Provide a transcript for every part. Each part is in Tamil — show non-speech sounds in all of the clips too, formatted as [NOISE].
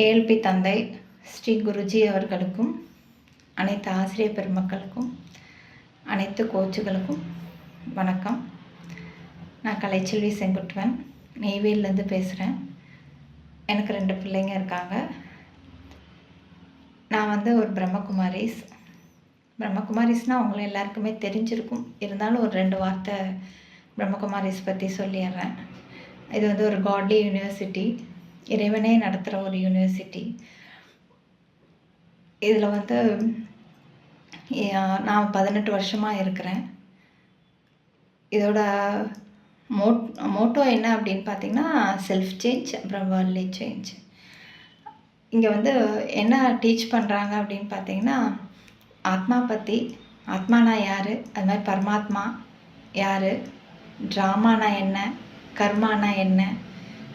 ஏஎல்பி தந்தை ஸ்ரீ குருஜி அவர்களுக்கும் அனைத்து ஆசிரியர் பெருமக்களுக்கும் அனைத்து கோச்சுகளுக்கும் வணக்கம். நான் கலைச்செல்வி செங்குட்டுவன் நெய்வேலிலேருந்து பேசுகிறேன் எனக்கு ரெண்டு பிள்ளைங்க இருக்காங்க. நான் வந்து ஒரு பிரம்மகுமாரிஸ். பிரம்மகுமாரிஸ்னால் அவங்கள எல்லாருக்குமே தெரிஞ்சிருக்கும். இருந்தாலும் ஒரு ரெண்டு வார்த்தை பிரம்மகுமாரிஸ் பற்றி சொல்லிடுறேன். இது வந்து ஒரு காட்லி யூனிவர்சிட்டி. இறைவனே நடத்துகிற ஒரு யூனிவர்சிட்டி இதில் வந்து நான் பதினெட்டு வருஷமாக இருக்கிறேன். இதோட மோட் மோட்டோ என்ன அப்படின்னு பார்த்தீங்கன்னா செல்ஃப் சேஞ்ச் அப்புறம் வேர்ல்ட்லி சேஞ்ச் இங்கே வந்து என்ன டீச் பண்ணுறாங்க அப்படின்னு பார்த்தீங்கன்னா ஆத்மா பற்றி ஆத்மானா யார்? அது மாதிரி பரமாத்மா யார்? ட்ராமானா என்ன? கர்மானா என்ன?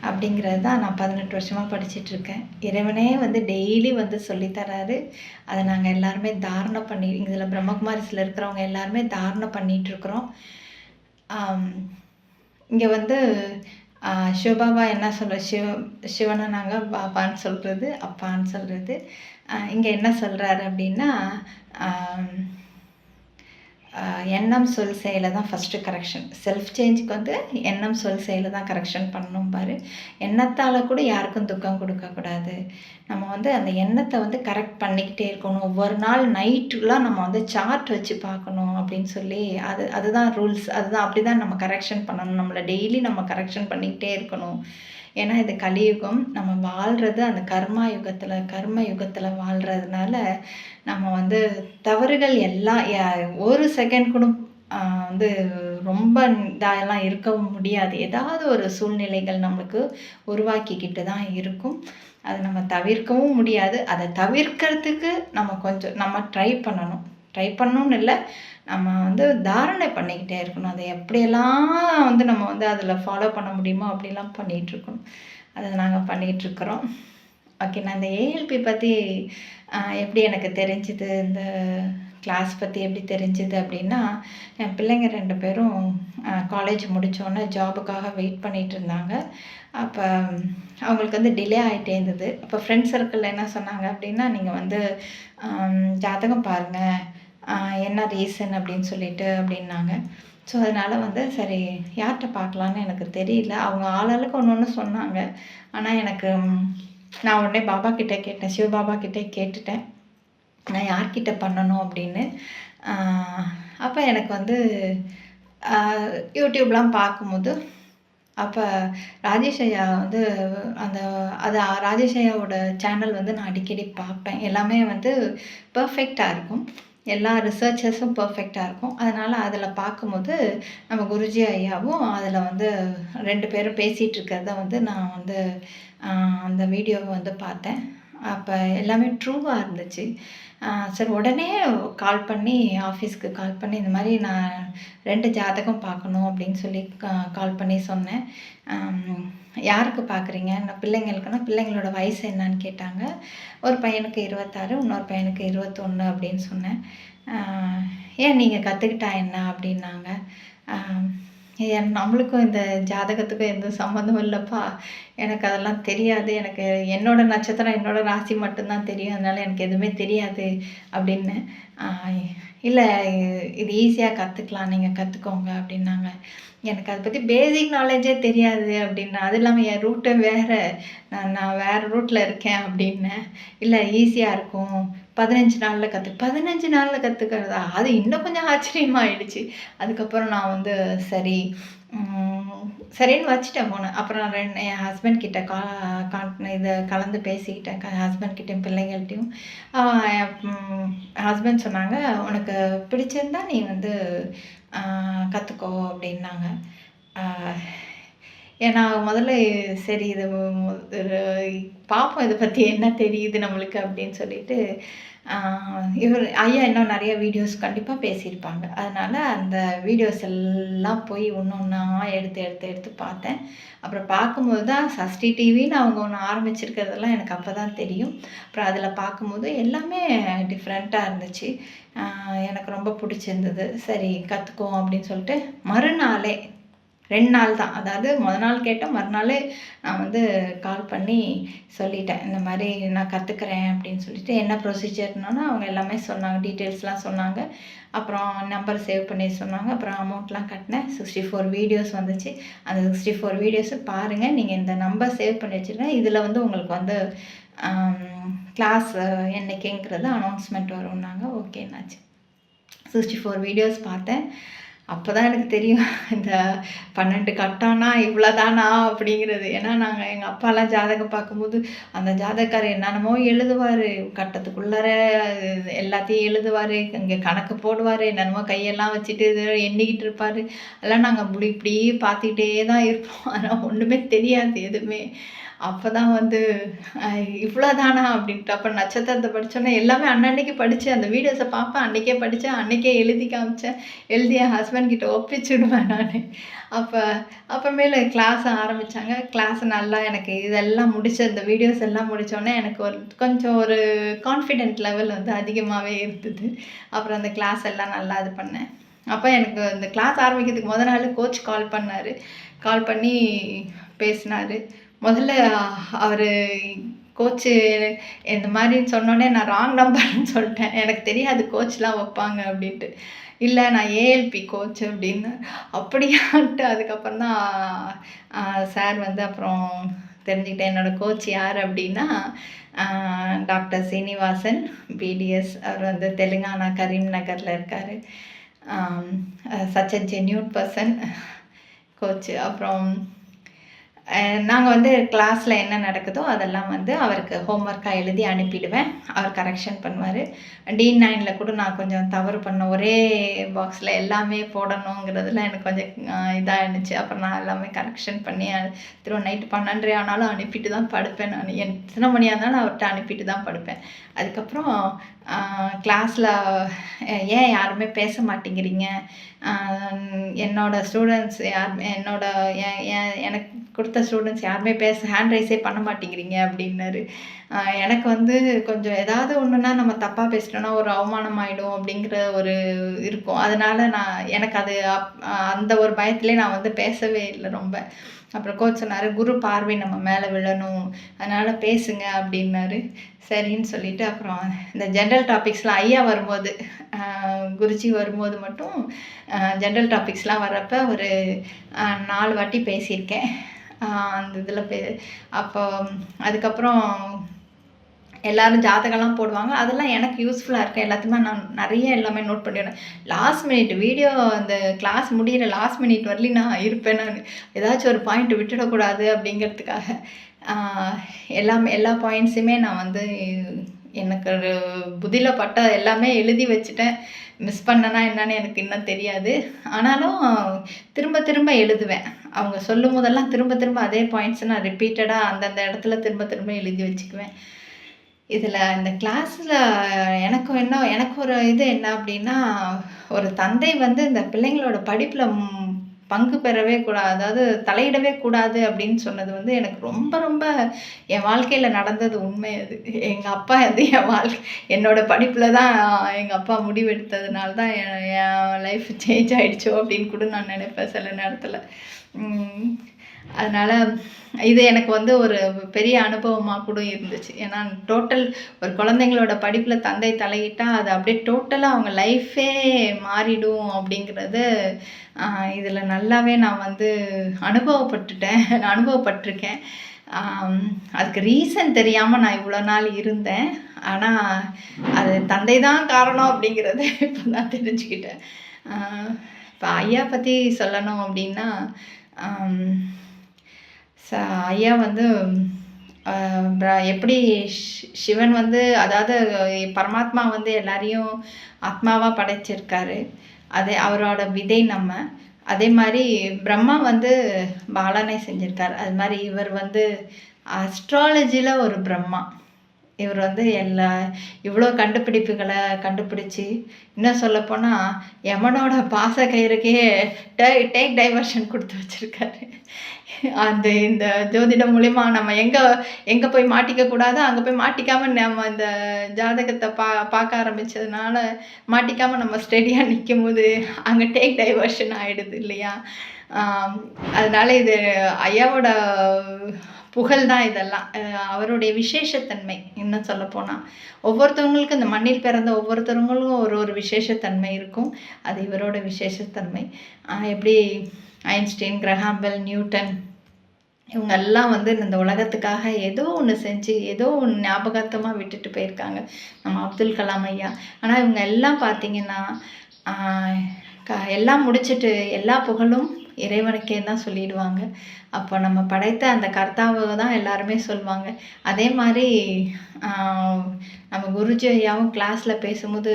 அப்படிங்கிறது தான் நான் பதினெட்டு வருஷமாக படிச்சிட்ருக்கேன். இறைவனே வந்து டெய்லி வந்து சொல்லித்தராரு அதை நாங்கள் எல்லாருமே தாரணை பண்ணி இதில் பிரம்மகுமாரிஸில் இருக்கிறவங்க எல்லாருமே தாரணை பண்ணிகிட்ருக்குறோம் இங்கே வந்து சிவபாபா என்ன சொல்ல சிவ சிவனை நாங்கள் பாபான்னு சொல்கிறது அப்பான்னு சொல்கிறது இங்கே என்ன சொல்கிறாரு அப்படின்னா எண்ணம் சொல் செயலை தான் ஃபஸ்ட்டு கரெக்ஷன் செல்ஃப் சேஞ்சுக்கு வந்து எண்ணம் சொல் செயலை தான் கரெக்ஷன் பண்ணணும் பாரு. எண்ணத்தால் கூட யாருக்கும் துக்கம் கொடுக்கக்கூடாது நம்ம வந்து அந்த எண்ணத்தை வந்து கரெக்ட் பண்ணிக்கிட்டே இருக்கணும். ஒவ்வொரு நாள் நைட்டுலாம் நம்ம வந்து சார்ட் வச்சு பார்க்கணும் அப்படின்னு சொல்லி அது அதுதான் ரூல்ஸ் அதுதான் அப்படி தான் நம்ம கரெக்ஷன் பண்ணணும். நம்மளை டெய்லி நம்ம கரெக்ஷன் பண்ணிக்கிட்டே இருக்கணும். ஏன்னா இது கலியுகம். நம்ம வாழ்கிறது அந்த கர்மா யுகத்தில் கர்ம யுகத்தில் வாழ்கிறதுனால நம்ம வந்து தவறுகள் எல்லாம் ஒரு செகண்ட் கூட வந்து ரொம்ப இதெல்லாம் இருக்கவும் முடியாது. ஏதாவது ஒரு சூழ்நிலைகள் நம்மளுக்கு உருவாக்கிக்கிட்டு தான் இருக்கும். அதை நம்ம தவிர்க்கவும் முடியாது. அதை தவிர்க்கிறதுக்கு நம்ம கொஞ்சம் நம்ம ட்ரை பண்ணணும். ட்ரை பண்ணணும்னு இல்லை. நம்ம வந்து தாரணை பண்ணிக்கிட்டே இருக்கணும். அதை எப்படியெல்லாம் வந்து நம்ம வந்து அதில் ஃபாலோ பண்ண முடியுமோ அப்படிலாம் பண்ணிகிட்டு இருக்கணும். அதை நாங்கள் பண்ணிகிட்டு இருக்கிறோம். ஓகே நான் இந்த ஏஎல்பி பற்றி எப்படி எனக்கு தெரிஞ்சுது? இந்த கிளாஸ் பற்றி எப்படி தெரிஞ்சுது அப்படின்னா என் பிள்ளைங்க ரெண்டு பேரும் காலேஜ் முடித்தோடனே ஜாபுக்காக வெயிட் பண்ணிகிட்டு இருந்தாங்க. அப்போ அவங்களுக்கு வந்து டிலே ஆகிட்டே இருந்தது. அப்போ ஃப்ரெண்ட்ஸ் சர்க்கிளில் என்ன சொன்னாங்க அப்படின்னா நீங்கள் வந்து ஜாதகம் பாருங்கள் என்ன ரீசன் அப்படின்னு சொல்லிட்டு அப்படின்னாங்க. ஸோ அதனால் வந்து சரி யார்கிட்ட பார்க்கலான்னு எனக்கு தெரியல. அவங்க ஆளாளுக்கு ஒன்று ஒன்று சொன்னாங்க. ஆனால் எனக்கு நான் உடனே பாபா கிட்டே கேட்டேன். சிவபாபா கிட்டே கேட்டுட்டேன். நான் யார்கிட்ட பண்ணணும் அப்படின்னு. அப்போ எனக்கு வந்து யூடியூப்லாம் பார்க்கும்போது அப்போ ராஜேஷ் ஐயா வந்து அந்த அது ராஜேஷ் ஐயாவோட சேனல் வந்து நான் அடிக்கடி பார்ப்பேன். எல்லாமே வந்து பர்ஃபெக்டாக இருக்கும். எல்லா ரிசர்ச்சஸும் பர்ஃபெக்டாக இருக்கும். அதனால் அதில் பார்க்கும்போது நம்ம குருஜி ஐயாவும் அதில் வந்து ரெண்டு பேரும் பேசிகிட்டு இருக்கிறத வந்து நான் வந்து அந்த வீடியோவை வந்து பார்த்தேன். அப்போ எல்லாமே ட்ரூவாக இருந்துச்சு. சரி உடனே கால் பண்ணி ஆஃபீஸ்க்கு கால் பண்ணி இந்த மாதிரி நான் ரெண்டு ஜாதகம் பார்க்கணும் அப்படின்னு சொல்லி கால் பண்ணி சொன்னேன். யாருக்கு பார்க்குறீங்க? நான் பிள்ளைங்களுக்குன்னா பிள்ளைங்களோட வயசு என்னன்னு கேட்டாங்க. ஒரு பையனுக்கு இருபத்தாறு இன்னொரு பையனுக்கு இருபத்தொன்று அப்படின்னு சொன்னேன். ஏன் நீங்கள் கற்றுக்கிட்டா என்ன அப்படின்னாங்க. நம்மளுக்கும் இந்த ஜாதகத்துக்கும் எந்த சம்மந்தமும் இல்லைப்பா. எனக்கு அதெல்லாம் தெரியாது. எனக்கு என்னோடய நட்சத்திரம் என்னோடய ராசி மட்டும்தான் தெரியும். அதனால் எனக்கு எதுவுமே தெரியாது அப்படின்னு இல்லை இது ஈஸியாக கற்றுக்கலாம் நீங்கள் கற்றுக்கோங்க அப்படின்னாங்க. எனக்கு அதை பற்றி பேசிக் நாலேஜே தெரியாது அப்படின்னா அது இல்லாமல் என் ரூட்டு வேறு. நான் நான் வேறு ரூட்டில் இருக்கேன் அப்படின்னேன் இல்லை ஈஸியாக இருக்கும். பதினஞ்சு நாளில் கற்று பதினஞ்சு நாளில் கற்றுக்கிறதா அது இன்னும் கொஞ்சம் ஆச்சரியமாயிடுச்சு. அதுக்கப்புறம் நான் வந்து சரி சரின்னு வச்சுட்டேன் போனேன். அப்புறம் நான் ரெண்டு என் ஹஸ்பண்ட் கிட்ட கா கான் இதை கலந்து பேசிக்கிட்டேன். க ஹஸ்பண்ட் கிட்டேயும் பிள்ளைங்கள்ட்டையும் ஹஸ்பண்ட் சொன்னாங்க உனக்கு பிடிச்சிருந்தா நீ வந்து கற்றுக்கோ அப்படின்னாங்க. ஏன்னா முதல்ல சரி இது பார்ப்போம் இதை பற்றி என்ன தெரியுது நம்மளுக்கு அப்படின்னு சொல்லிட்டு இவர் ஐயா இன்னும் நிறைய வீடியோஸ் கண்டிப்பாக பேசியிருப்பாங்க. அதனால் அந்த வீடியோஸ் எல்லாம் போய் ஒன்று ஒன்றா எடுத்து எடுத்து எடுத்து பார்த்தேன். அப்புறம் பார்க்கும்போது தான் சஷ்டி டிவின்னு அவங்க ஒன்று ஆரம்பிச்சிருக்கிறதெல்லாம் எனக்கு அப்போ தான் தெரியும். அப்புறம் அதில் பார்க்கும்போது எல்லாமே டிஃப்ரெண்ட்டாக இருந்துச்சு. எனக்கு ரொம்ப பிடிச்சிருந்தது. சரி கற்றுக்குவோம் அப்படின்னு சொல்லிட்டு மறுநாளே ரெண்டு நாள் தான். அதாவது முத நாள் கேட்டேன் மறுநாள் நான் வந்து கால் பண்ணி சொல்லிட்டேன். இந்த மாதிரி நான் கற்றுக்குறேன் அப்படின்னு சொல்லிட்டு என்ன ப்ரொசீஜர்னாலும் அவங்க எல்லாமே சொன்னாங்க டீட்டெயில்ஸ்லாம் சொன்னாங்க. அப்புறம் நம்பர் சேவ் பண்ணி சொன்னாங்க. அப்புறம் அமௌண்ட்லாம் கட்டினேன். சிக்ஸ்டி ஃபோர் வீடியோஸ் வந்துச்சு. அந்த சிக்ஸ்டி ஃபோர் வீடியோஸும் பாருங்கள் நீங்கள் இந்த நம்பர் சேவ் பண்ணி வச்சுருக்கேன் இதில் வந்து உங்களுக்கு வந்து கிளாஸ் என்னைக்குங்கிறது அனௌன்ஸ்மெண்ட் வரும்னாங்க. ஓகேனாச்சு சிக்ஸ்டி ஃபோர் வீடியோஸ் பார்த்தேன். அப்போ தான் எனக்கு தெரியும் இந்த பன்னெண்டு கட்டானா இவ்வளோதானா அப்படிங்கிறது. ஏன்னா நாங்கள் எங்கள் அப்பாலாம் ஜாதகம் பார்க்கும்போது அந்த ஜாதகக்காரர் என்னென்னமோ எழுதுவார். கட்டத்துக்குள்ளார எல்லாத்தையும் எழுதுவார். இங்கே கணக்கு போடுவார். என்னென்னமோ கையெல்லாம் வச்சுட்டு இது எண்ணிக்கிட்டு இருப்பார். அதெல்லாம் நாங்கள் இப்படி இப்படி பார்த்துக்கிட்டே தான் இருப்போம். ஆனால் ஒன்றுமே தெரியாது எதுவுமே. அப்போ தான் வந்து இவ்வளோ தானா அப்படின்ட்டு. அப்போ நட்சத்திரத்தை படித்தோன்னே எல்லாமே அன்னன்னைக்கு படித்தேன் அந்த வீடியோஸை பார்ப்பேன். அன்றைக்கே படித்தேன் அன்றைக்கே எழுதி காமிச்சேன். எழுதி என் ஹஸ்பண்ட் கிட்ட ஒப்பிச்சுடுவேன் நான். அப்போ அப்புறமேல கிளாஸ் ஆரம்பித்தாங்க கிளாஸ் நல்லா எனக்கு இதெல்லாம் முடிச்ச இந்த வீடியோஸ் எல்லாம் முடித்தோடனே எனக்கு ஒரு கொஞ்சம் ஒரு கான்ஃபிடென்ட் லெவல் வந்து அதிகமாகவே இருந்தது. அப்புறம் அந்த கிளாஸ் எல்லாம் நல்லா இது பண்ணேன். அப்போ எனக்கு இந்த கிளாஸ் ஆரம்பிக்கிறதுக்கு முத நாள் கோச் கால் பண்ணார். கால் பண்ணி பேசினார். முதல்ல அவர் கோச்சு இந்த மாதிரின்னு சொன்னோடனே நான் ராங் நம்பர்னு சொல்லிட்டேன். எனக்கு தெரியாது கோச்லாம் வைப்பாங்க அப்படின்ட்டு. இல்லை நான் ஏஎல்பி கோச் அப்படின்னு. அப்படியான்ட்டு அதுக்கப்புறம் தான் சார் வந்து அப்புறம் தெரிஞ்சுக்கிட்டேன் என்னோடய கோச் யார் அப்படின்னா டாக்டர் சீனிவாசன் பிடிஎஸ் அவர் வந்து தெலுங்கானா கரீம் நகரில் இருக்கார். Such a genuine person coach. அப்புறம் நாங்கள் வந்து கிளாஸில் என்ன நடக்குதோ அதெல்லாம் வந்து அவருக்கு ஹோம்ஒர்க்காக எழுதி அனுப்பிடுவேன். அவர் கரெக்ஷன் பண்ணுவார். டி நைனில் கூட நான் கொஞ்சம் தவறு பண்ண ஒரே பாக்ஸில் எல்லாமே போடணுங்கிறதுல எனக்கு கொஞ்சம் இதாக இருந்துச்சு அப்புறம் நான் எல்லாமே கரெக்ஷன் பண்ணி திரும்ப நைட்டு பன்னெண்டு ஆனாலும் அனுப்பிட்டு தான் படுப்பேன் நான். எத்தனை மணியாக இருந்தாலும் அவர்கிட்ட அனுப்பிட்டு தான் படுப்பேன். அதுக்கப்புறம் கிளாஸில் ஏன் யாருமே பேச மாட்டேங்கிறீங்க? என்னோட ஸ்டூடெண்ட்ஸ் யார் என்னோட எனக்கு கொடுத்த ஸ்டூடெண்ட்ஸ் யாருமே பேச ஹேண்ட் ரைஸே பண்ண மாட்டேங்கிறீங்க அப்படின்னாரு. எனக்கு வந்து கொஞ்சம் ஏதாவது ஒன்றுனா நம்ம தப்பாக பேசிட்டோன்னா ஒரு அவமானம் ஆகிடும் அப்படிங்கிற ஒரு இருக்கும். அதனால் நான் எனக்கு அது அப் அந்த ஒரு பயத்துலேயே நான் வந்து பேசவே இல்லை ரொம்ப. அப்புறம் கோச் சொன்னார் குரு பார்வை நம்ம மேலே விழணும். அதனால் பேசுங்க அப்படின்னாரு. சரின்னு சொல்லிட்டு அப்புறம் இந்த ஜென்ரல் டாபிக்ஸ்லாம் ஐயா வரும்போது குருஜி வரும்போது மட்டும் ஜென்ரல் டாபிக்ஸ்லாம் வர்றப்ப ஒரு நாலு வாட்டி பேசியிருக்கேன். அந்த இதில் பே அப்போ அதுக்கப்புறம் எல்லோரும் ஜாதகம்லாம் போடுவாங்க. அதெல்லாம் எனக்கு யூஸ்ஃபுல்லாக இருக்குது எல்லாத்தையுமே நான் நிறைய எல்லாமே நோட் பண்ணிடுவேன் லாஸ்ட் மினிட் வீடியோ அந்த கிளாஸ் முடிகிற லாஸ்ட் மினிட் வரலையும் நான் இருப்பேன் நான். ஏதாச்சும் ஒரு பாயிண்ட் விட்டுடக்கூடாது அப்படிங்கிறதுக்காக. எல்லாமே எல்லா பாயிண்ட்ஸுமே நான் வந்து எனக்கு ஒரு புதியில் பட்ட எல்லாமே எழுதி வச்சுட்டேன். மிஸ் பண்ணனா என்னன்னு எனக்கு இன்னும் தெரியாது. ஆனாலும் திரும்ப திரும்ப எழுதுவேன். அவங்க சொல்லும் போதெல்லாம் திரும்ப திரும்ப அதே பாயிண்ட்ஸை நான் ரிப்பீட்டடாக அந்தந்த இடத்துல திரும்ப திரும்ப எழுதி வச்சுக்குவேன். இதில் இந்த கிளாஸில் எனக்கும் என்ன எனக்கு ஒரு இது என்ன அப்படின்னா ஒரு தந்தை வந்து இந்த பிள்ளைங்களோட படிப்பில் பங்கு பெறவே கூடாது அதாவது தலையிடவே கூடாது அப்படின்னு சொன்னது வந்து எனக்கு ரொம்ப ரொம்ப என் வாழ்க்கையில் நடந்தது உண்மை அது. எங்கள் அப்பா வந்து என் வாழ்க்கை என்னோடய படிப்பில் தான் எங்கள் அப்பா முடிவெடுத்ததுனால தான் என் என் லைஃப் சேஞ்ச் ஆகிடுச்சோ அப்படின்னு கூட நான் நினைப்பேன் சில நேரத்தில். அதனால் இது எனக்கு வந்து ஒரு பெரிய அனுபவமாக கூட இருந்துச்சு. ஏன்னா டோட்டல் ஒரு குழந்தைங்களோட படிப்பில் தந்தை தலையிட்டால் அது அப்படியே டோட்டலாக அவங்க லைஃபே மாறிடும் அப்படிங்கிறது இதில் நல்லாவே நான் வந்து அனுபவப்பட்டுட்டேன் அனுபவப்பட்டிருக்கேன். அதுக்கு ரீசன் தெரியாமல் நான் இவ்வளோ நாள் இருந்தேன். ஆனால் அது தந்தை தான் காரணம் அப்படிங்கிறத இப்போ நான் தெரிஞ்சுக்கிட்டேன். இப்போ ஐயா பற்றி சொல்லணும் அப்படின்னா ச ஐயா வந்து எப்படி சிவன் வந்து அதாவது பரமாத்மா வந்து எல்லாரையும் ஆத்மாவாக படைச்சிருக்காரு. அதே அவரோட விதை நம்ம. அதே மாதிரி பிரம்மா வந்து பாலனை செஞ்சுருக்கார். அது மாதிரி இவர் வந்து அஸ்ட்ராலஜியில் ஒரு பிரம்மா. இவர் வந்து எல்லா இவ்வளோ கண்டுபிடிப்புகளை கண்டுபிடிச்சி இன்னும் சொல்லப்போனால் யமனோட பாச கயிறுக்கே டே டேக் டைவர்ஷன் கொடுத்து வச்சுருக்காரு. அந்த இந்த ஜோதிடம் மூலிமா நம்ம எங்கே எங்கே போய் மாட்டிக்க கூடாதோ அங்கே போய் மாட்டிக்காமல் நம்ம இந்த ஜாதகத்தை பா பார்க்க ஆரம்பித்ததுனால மாட்டிக்காமல் நம்ம ஸ்டெடியாக நிற்கும் போது அங்கே டேக் டைவர்ஷன் ஆகிடுது இல்லையா? அதனால இது ஐயாவோட புகழ் தான் இதெல்லாம் அவருடைய விசேஷத்தன்மை. இன்னும் சொல்லப்போனால் ஒவ்வொருத்தவங்களுக்கும் இந்த மண்ணில் பிறந்த ஒவ்வொருத்தவங்களுக்கும் ஒரு ஒரு விசேஷத்தன்மை இருக்கும். அது இவரோட விசேஷத்தன்மை. எப்படி ஐன்ஸ்டீன் கிரஹாம்பெல் நியூட்டன் இவங்க எல்லாம் வந்து இந்த உலகத்துக்காக ஏதோ ஒன்று செஞ்சு ஏதோ ஒன்று ஞாபகார்த்தமாக விட்டுட்டு போயிருக்காங்க. நம்ம அப்துல் கலாம் ஐயா. ஆனால் இவங்க எல்லாம் பார்த்தீங்கன்னா க எல்லாம் முடிச்சுட்டு எல்லா புகழும் இறைவனுக்கே தான் சொல்லிடுவாங்க. அப்போ நம்ம படைத்த அந்த கர்த்தாவை தான் எல்லாருமே சொல்லுவாங்க அதே மாதிரி நம்ம குருஜி ஐயாவும் கிளாஸில் பேசும்போது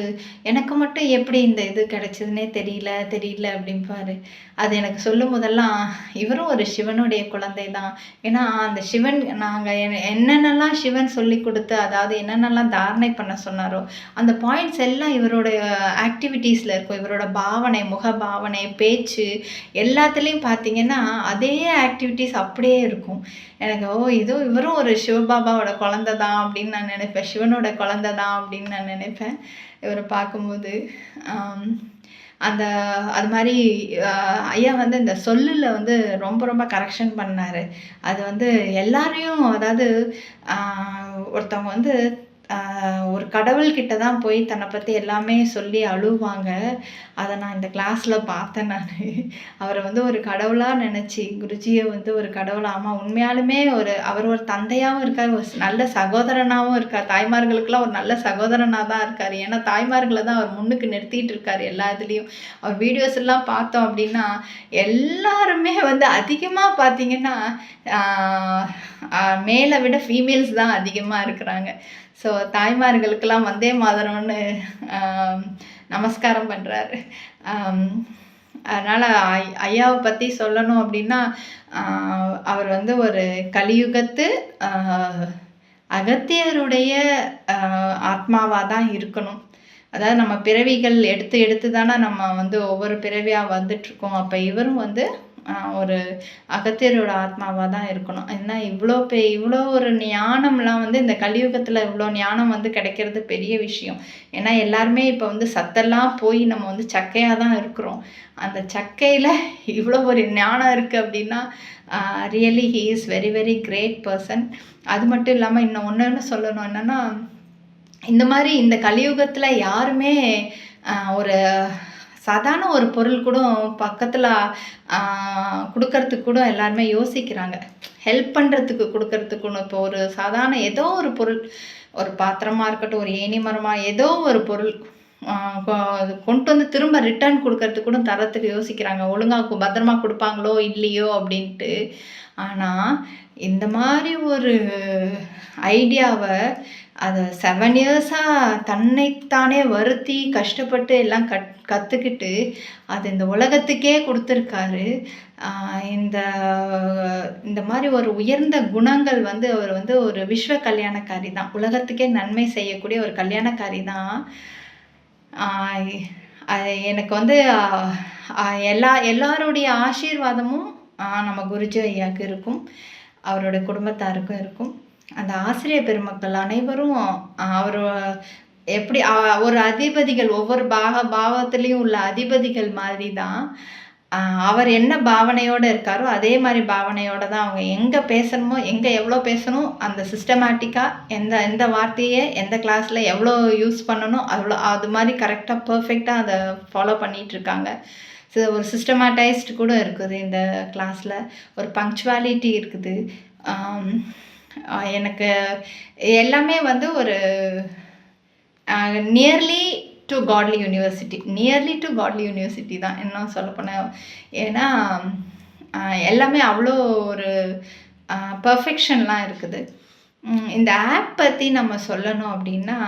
எனக்கு மட்டும் எப்படி இந்த இது கிடச்சிதுன்னே தெரியல தெரியல அப்படிம்பாரு. அது எனக்கு சொல்லும் போதெல்லாம் இவரும் ஒரு சிவனுடைய குழந்தை தான். ஏன்னா அந்த சிவன் நாங்கள் என்னென்னலாம் சிவன் சொல்லி கொடுத்து அதாவது என்னென்னலாம் தாரணை பண்ண சொன்னாரோ அந்த பாயிண்ட்ஸ் எல்லாம் இவருடைய ஆக்டிவிட்டீஸில் இருக்கும். இவரோட பாவனை முக பாவனை பேச்சு எல்லாத்துலேயும் பார்த்தீங்கன்னா அதே ஆக்டிவிட்டீஸ் அப்படியே இருக்கும். எனக்கு ஓ இதோ இவரும் ஒரு சிவபாபாவோட குழந்த தான் அப்படின்னு நான் நினைப்பேன். சிவனோட குழந்த தான் அப்படின்னு நான் நினைப்பேன். இவரை பார்க்கும்போது அந்த அது மாதிரி ஐயா வந்து இந்த சொல்லில் வந்து ரொம்ப ரொம்ப கரெக்ஷன் பண்ணார். அது வந்து எல்லாரையும் அதாவது ஒருத்தவங்க வந்து ஒரு கடவுள்கிட்ட தான் போய் தன்னை பற்றி எல்லாமே சொல்லி அழுவாங்க. அதை நான் இந்த கிளாஸில் பார்த்தேன் நான். அவரை வந்து ஒரு கடவுளாக நினச்சி குருஜியை வந்து ஒரு கடவுளாக ஆமாம் உண்மையாலுமே ஒரு அவர் ஒரு தந்தையாகவும் இருக்கார் ஒரு நல்ல சகோதரனாகவும் இருக்கார். தாய்மார்களுக்கெல்லாம் ஒரு நல்ல சகோதரனாக தான் இருக்கார். ஏன்னா தாய்மார்களை தான் அவர் முன்னுக்கு நிறுத்திட்டு இருக்கார் எல்லா இதுலேயும். அவர் வீடியோஸ் எல்லாம் பார்த்தோம் அப்படின்னா எல்லாருமே வந்து அதிகமாக பார்த்தீங்கன்னா மேலே விட ஃபீமேல்ஸ் தான் அதிகமாக இருக்கிறாங்க. ஸோ தாய்மார்களுக்கெல்லாம் வந்தே மாதரம்னு நமஸ்காரம் பண்ணுறாரு அதனால் ஐயாவை பற்றி சொல்லணும் அப்படின்னா அவர் வந்து ஒரு கலியுகத்து அகத்தியருடைய ஆத்மாவாக தான் இருக்கணும். அதாவது நம்ம பிறவிகள் எடுத்து எடுத்து தானே நம்ம வந்து ஒவ்வொரு பிறவியாக வந்துட்ருக்கோம் அப்போ இவரும் வந்து ஒரு அகத்தியரோட ஆத்மாவாக தான் இருக்கணும். ஏன்னா இவ்வளோ பெ இவ்வளோ ஒரு ஞானம்லாம் வந்து இந்த கலியுகத்தில் இவ்வளோ ஞானம் வந்து கிடைக்கிறது பெரிய விஷயம். ஏன்னா எல்லாருமே இப்போ வந்து சத்தெல்லாம் போய் நம்ம வந்து சக்கையாக தான் இருக்கிறோம். அந்த சக்கையில் [LAUGHS] இவ்வளோ ஒரு ஞானம் இருக்குது அப்படின்னா really he is very very great person அது மட்டும் இல்லாமல் இன்னும் ஒன்று ஒன்று சொல்லணும். என்னென்னா இந்த மாதிரி இந்த கலியுகத்தில் யாருமே ஒரு சாதாரண ஒரு பொருள் கூட பக்கத்தில் கொடுக்கறதுக்கு கூட எல்லாருமே யோசிக்கிறாங்க. ஹெல்ப் பண்ணுறதுக்கு கொடுக்கறதுக்குன்னு இப்போ ஒரு சாதாரண ஏதோ ஒரு பொருள் ஒரு பாத்திரமாக இருக்கட்டும் ஒரு ஏனி மரமாக ஏதோ ஒரு பொருள். கொண்டு வந்து திரும்ப ரிட்டர்ன் கொடுக்கறதுக்கு கூட தரத்துக்கு யோசிக்கிறாங்க. ஒழுங்காக பத்திரமா கொடுப்பாங்களோ இல்லையோ அப்படின்ட்டு. ஆனால் இந்த மாதிரி ஒரு ஐடியாவை அதை செவன் இயர்ஸாக தன்னைத்தானே வருத்தி கஷ்டப்பட்டு எல்லாம் கட் கற்றுக்கிட்டு அது இந்த உலகத்துக்கே கொடுத்துருக்காரு. இந்த இந்த மாதிரி ஒரு உயர்ந்த குணங்கள் வந்து அவர் வந்து ஒரு விஸ்வ கல்யாணக்காரி தான். உலகத்துக்கே நன்மை செய்யக்கூடிய ஒரு கல்யாணக்காரி தான். எனக்கு வந்து எல்லா எல்லாருடைய ஆசீர்வாதமும் நம்ம குருஜி ஐயாவுக்கு இருக்கும். அவரோட குடும்பத்தாருக்கும் இருக்கும். அந்த ஆசிரியர் பெருமக்கள் அனைவரும் அவர் எப்படி ஒரு அதிபதிகள் ஒவ்வொரு பாக பாவத்துலேயும் உள்ள அதிபதிகள் மாதிரி தான் அவர் என்ன பாவனையோடு இருக்காரோ அதே மாதிரி பாவனையோடு தான் அவங்க எங்கே பேசணுமோ எங்கே எவ்வளோ பேசணும் அந்த சிஸ்டமேட்டிக்காக எந்த எந்த வார்த்தையை எந்த கிளாஸில் எவ்வளோ யூஸ் பண்ணணும் அவ்வளோ அது மாதிரி கரெக்டாக பர்ஃபெக்டாக அதை ஃபாலோ பண்ணிகிட்ருக்காங்க ஸோ ஒரு சிஸ்டமேட்டைஸ்டு கூட இருக்குது இந்த கிளாஸில் ஒரு பங்க்சுவாலிட்டி இருக்குது. எனக்கு எல்லாமே வந்து ஒரு nearly to godly university nearly to godly university தான் இன்னும் சொல்லப்போனால் ஏன்னா எல்லாமே அவ்வளோ ஒரு பர்ஃபெக்ஷன்லாம் இருக்குது. இந்த ஆப் பற்றி நம்ம சொல்லணும் அப்படின்னா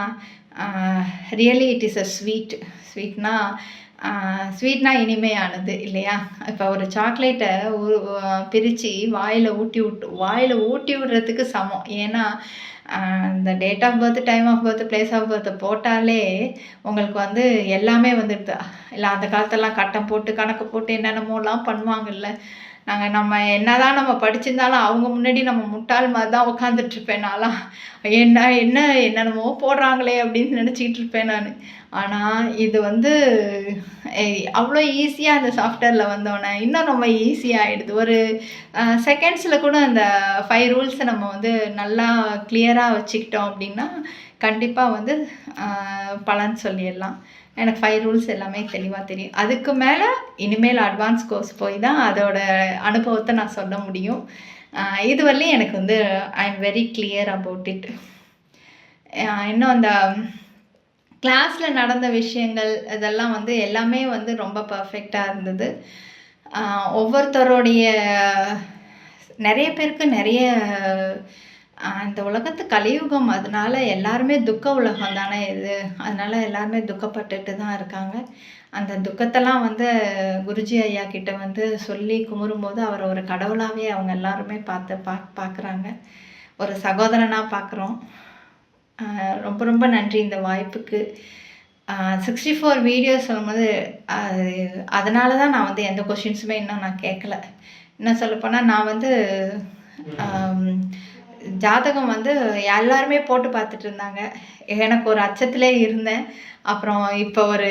really it is a sweet ஸ்வீட்னா ஸ்வீட்னா இனிமையானது இல்லையா? இப்போ ஒரு சாக்லேட்டை பிரித்து வாயில் ஊட்டி விட்டு வாயில் ஊட்டி விடுறதுக்கு சமம். ஏன்னா இந்த date of birth time of birth place of birth போட்டாலே உங்களுக்கு வந்து எல்லாமே வந்துடுது. இல்லை அந்த காலத்தெல்லாம் கட்டம் போட்டு கணக்கு போட்டு என்னென்னமோலாம் பண்ணுவாங்கல்ல. நாங்கள் நம்ம என்ன தான் நம்ம படிச்சிருந்தாலும் அவங்க முன்னாடி நம்ம முட்டாள் மாதிரி தான் உட்காந்துட்ருப்பேன் நான்லாம். என்ன என்ன என்னென்னமோ போடுறாங்களே அப்படின்னு நினச்சிக்கிட்டு இருப்பேன் நான். ஆனால் இது வந்து அவ்வளோ ஈஸியாக அந்த சாஃப்ட்வேரில் வந்தோடனே இன்னும் ரொம்ப ஈஸியாகிடுது ஒரு செகண்ட்ஸில் கூட அந்த ஃபைவ் ரூல்ஸை நம்ம வந்து நல்லா கிளியராக வச்சுக்கிட்டோம் அப்படின்னா கண்டிப்பாக வந்து பலன் சொல்லிடலாம். எனக்கு ஃபைவ் ரூல்ஸ் எல்லாமே தெளிவாக தெரியும். அதுக்கு மேலே இனிமேல் அட்வான்ஸ் கோர்ஸ் போய் தான் அதோட அனுபவத்தை நான் சொல்ல முடியும். இதுவரையும் எனக்கு வந்து I am very clear about it இன்னும் அந்த கிளாஸில் நடந்த விஷயங்கள் இதெல்லாம் வந்து எல்லாமே வந்து ரொம்ப பர்ஃபெக்டாக இருந்தது. ஒவ்வொருத்தருடைய நிறைய பேருக்கு நிறைய இந்த உலகத்து கலியுகம் அதனால எல்லாருமே துக்க உலகம் தானே இது. அதனால எல்லாருமே துக்கப்பட்டுட்டு தான் இருக்காங்க. அந்த துக்கத்தெல்லாம் வந்து குருஜி ஐயா கிட்ட வந்து சொல்லி குமுறும்போது அவர் ஒரு கடவுளாகவே அவங்க எல்லாருமே பார்த்து பா பார்க்குறாங்க. ஒரு சகோதரனாக பார்க்குறோம். ரொம்ப ரொம்ப நன்றி இந்த வாய்ப்புக்கு. சிக்ஸ்டி ஃபோர் வீடியோஸ் சொல்லும்போது அது அதனால தான் நான் வந்து எந்த கொஷின்ஸுமே இன்னும் நான் கேட்கல. என்ன சொல்லப்போனால் நான் வந்து ஜாதகம் வந்து எல்லாருமே போட்டு பார்த்துட்டு இருந்தாங்க. எனக்கு ஒரு அச்சத்திலே இருந்தேன். அப்புறம் இப்போ ஒரு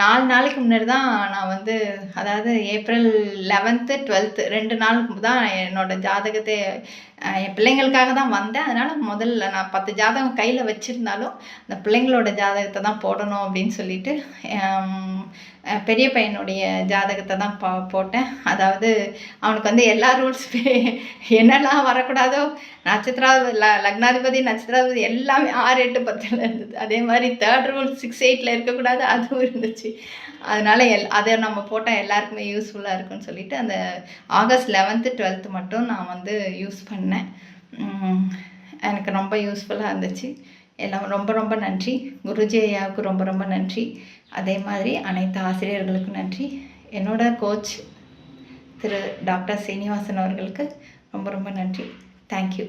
நாலு நாளைக்கு முன்னாடி தான் நான் வந்து அதாவது ஏப்ரல் லெவன்த்து டுவெல்த்து ரெண்டு நாளுக்கு தான் என்னோடய ஜாதகத்தை என் பிள்ளைங்களுக்காக தான் வந்தேன். அதனால் முதல்ல நான் பத்து ஜாதகம் கையில் வச்சுருந்தாலும் அந்த பிள்ளைங்களோட ஜாதகத்தை தான் போடணும் அப்படின்னு சொல்லிட்டு பெரிய பையனுடைய ஜாதகத்தை தான் பா போட்டேன். அதாவது அவனுக்கு வந்து எல்லா ரூல்ஸுமே என்னெல்லாம் வரக்கூடாதோ நட்சத்திராதி ல லக்னாதிபதி நட்சத்திராதிபதி எல்லாமே ஆறு எட்டு பத்தில் இருந்தது. அதே மாதிரி தேர்ட் ரூல் சிக்ஸ் எயிட்டில் இருக்கக்கூடாது அதுவும் இருந்துச்சு. அதனால் எல் அதை நம்ம போட்டால் எல்லாருக்குமே யூஸ்ஃபுல்லாக இருக்குன்னு சொல்லிட்டு அந்த ஆகஸ்ட் லெவன்த்து டுவெல்த்து மட்டும் நான் வந்து யூஸ் பண்ணேன். எனக்கு ரொம்ப யூஸ்ஃபுல்லாக இருந்துச்சு. எல்லாம் ரொம்ப ரொம்ப நன்றி. குருஜி ஐயாவுக்கு ரொம்ப ரொம்ப நன்றி. அதே மாதிரி அனைத்து ஆசிரியர்களுக்கும் நன்றி. என்னோட கோச் திரு டாக்டர் சீனிவாசன் அவர்களுக்கு ரொம்ப ரொம்ப நன்றி. தேங்க்யூ